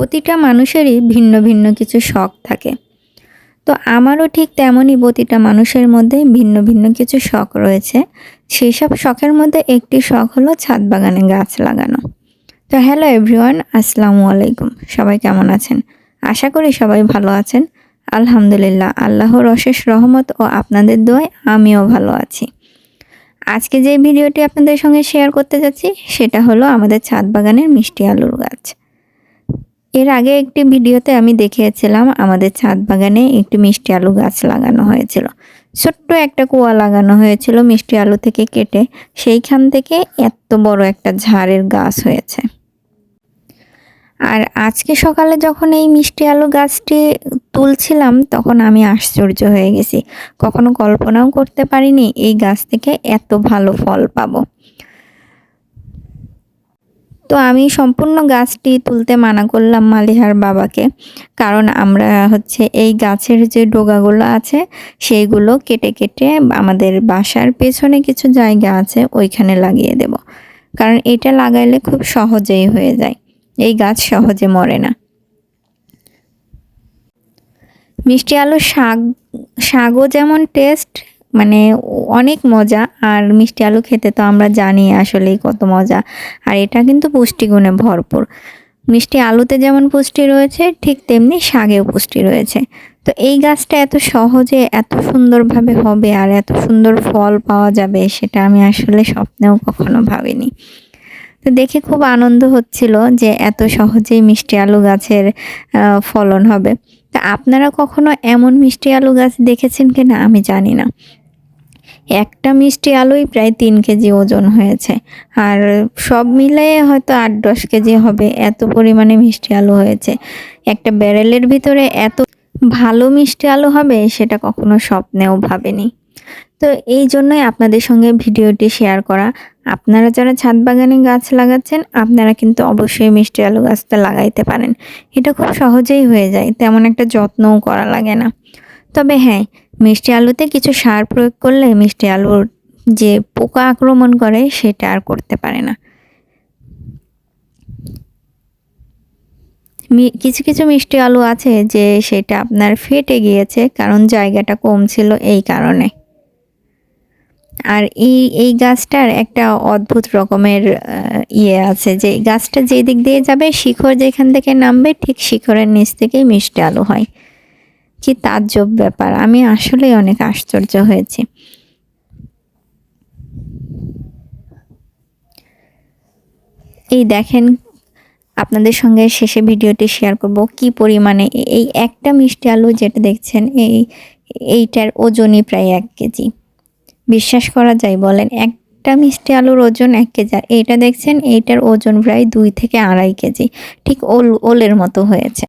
প্রতিটা মানুষেরই ভিন্ন ভিন্ন কিছু শখ থাকে। তো আমারও ঠিক তেমনই প্রতিটা মানুষের মধ্যে ভিন্ন ভিন্ন কিছু শখ রয়েছে। সেই সব শখের মধ্যে একটি শখ হলো ছাদ বাগানে গাছ লাগানো। তো হ্যালো এভরিওয়ান, আসসালামু আলাইকুম। সবাই কেমন আছেন? আশা করি সবাই ভালো আছেন। আলহামদুলিল্লাহ, আল্লাহর অশেষ রহমত ও আপনাদের দোয়ায় আমিও ভালো আছি। আজকে যে ভিডিওটি আপনাদের সঙ্গে শেয়ার করতে যাচ্ছি, সেটা হলো আমাদের ছাদ বাগানের মিষ্টি আলুর গাছ। এর আগে একটি ভিডিওতে আমি দেখিয়েছিলাম আমাদের ছাদ বাগানে একটি মিষ্টি আলু গাছ লাগানো হয়েছিল। ছোট্ট একটা কুয়া লাগানো হয়েছিল মিষ্টি আলু থেকে কেটে। সেইখান থেকে এত বড় একটা ঝাড়ের গাছ হয়েছে। আর আজকে সকালে যখন এই মিষ্টি আলু গাছটি তুলছিলাম, তখন আমি আশ্চর্য হয়ে গেছি। কখনো কল্পনাও করতে পারিনি এই গাছ থেকে এত ভালো ফল পাবো। তো আমি সম্পূর্ণ গাছটি তুলতে মানা করলাম মালিহার বাবাকে। কারণ আমরা হচ্ছে এই গাছের যে ডোগাগুলো আছে, সেইগুলো কেটে কেটে আমাদের বাসার পেছনে কিছু জায়গা আছে, ওইখানে লাগিয়ে দেব। কারণ এটা লাগাইলে খুব সহজেই হয়ে যায়। এই গাছ সহজে মরে না। মিষ্টি আলু শাক, শাকও যেমন টেস্ট মানে অনেক মজা আর মিষ্টি আলু খেতে তো আমরা জানি আসলেই কত মজা। আর এটা কিন্তু পুষ্টিগুণে ভরপুর। মিষ্টি আলুতে যেমন পুষ্টি রয়েছে, ঠিক তেমনি শাকেও পুষ্টি রয়েছে। তো এই গাছটা এত সহজে এত সুন্দরভাবে হবে আর এত সুন্দর ফল পাওয়া যাবে সেটা আমি আসলে স্বপ্নেও কখনো ভাবিনি। তো দেখে খুব আনন্দ হচ্ছিল যে এত সহজেই মিষ্টি আলু গাছের ফলন হবে। তা আপনারা কখনো এমন মিষ্টি আলু গাছ দেখেছেন কিনা আমি জানি না। একটা মিষ্টি আলুই প্রায় তিন কেজি ওজন হয়েছে। আর সব মিলিয়ে হয়তো আট দশ কেজি হবে, এত পরিমাণে মিষ্টি আলু হয়েছে। একটা ব্যারেলের ভিতরে এত ভালো মিষ্টি আলু হবে, সেটা কখনো স্বপ্নেও ভাবেনি। তো এই জন্যই আপনাদের সঙ্গে ভিডিওটি শেয়ার করা। আপনারা যারা ছাদ বাগানে গাছ লাগাচ্ছেন, আপনারা কিন্তু অবশ্যই মিষ্টি আলু গাছটা লাগাইতে পারেন। এটা খুব সহজেই হয়ে যায়, তেমন একটা যত্নও করা লাগে না। তবে হ্যাঁ মিষ্টি আলুতে কিছু সার প্রয়োগ করলে মিষ্টি আলুর যে পোকা আক্রমণ করে সেটা আর করতে পারে না। কিছু কিছু মিষ্টি আলু আছে যে সেটা আপনার ফেটে গিয়েছে কারণ জায়গাটা কম ছিল এই কারণে। আর এই এই গাছটার একটা অদ্ভুত রকমের ইয়ে আছে যে গাছটা যে দিক দিয়ে যাবে শিখর যেখান থেকে নামবে ঠিক শিখরের নিচ থেকেই মিষ্টি আলু হয়। কি তাজ্জব ব্যাপার। আমি আসলেই অনেক আশ্চর্য হয়েছি। এই দেখেন, আপনাদের সঙ্গে শেষে ভিডিওটি শেয়ার করব কি পরিমাণে। এই একটা মিষ্টি আলু যেটা দেখছেন, এই, এইটার ওজনই প্রায় এক কেজি। বিশ্বাস করা যায় বলেন, একটা মিষ্টি আলুর ওজন এক কেজি। আর এইটা দেখছেন, এইটার ওজন প্রায় দুই থেকে আড়াই কেজি। ঠিক ওল, ওলের মতো হয়েছে।